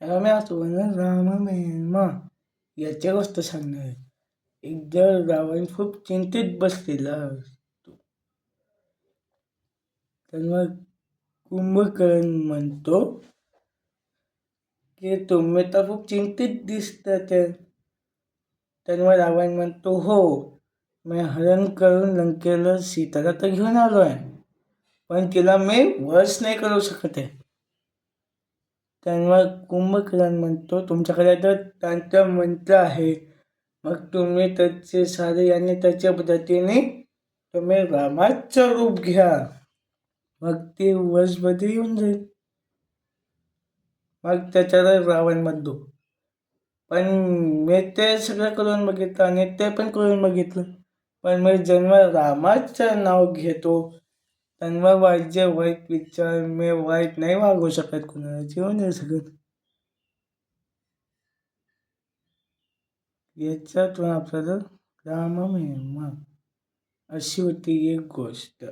रम्यास one Ram मेहमा याची गोष्ट सांगणार. आहे एकदा रावण खूप चिंतित बसलेला असतो. तेव्हा कुंभकर्ण म्हणतो की तुम्ही तर खूप चिंतित दिसतात तेव्हा रावण म्हणतो हो मी हरण करून लंकेला सीताला तर घेऊन आलो आहे पण तिला मी वश नाही करू शकत आहे. त्यांना कुंभकर्ण म्हणतो. तुमच्याकडे तर तांत्रिक मंत्र आहे. मग तुम्ही त्याचे सारे आणि त्याच्या पद्धतीने तुम्ही रामाचं रूप घ्या. मग ते वशमध्ये येऊन जाईल. मग त्याच्यावर रावण म्हणतो पण मी ते सगळं करून बघितलं आणि ते पण करून बघितलं. पण मी जेव्हा रामाचं नाव घेतो. तेव्हा माझे वाईट विचार मी वाईट नाही वागू शकत कुणाला. जीव नाही शकत याच्यातून आपल्याला राम अशी होती एक गोष्ट.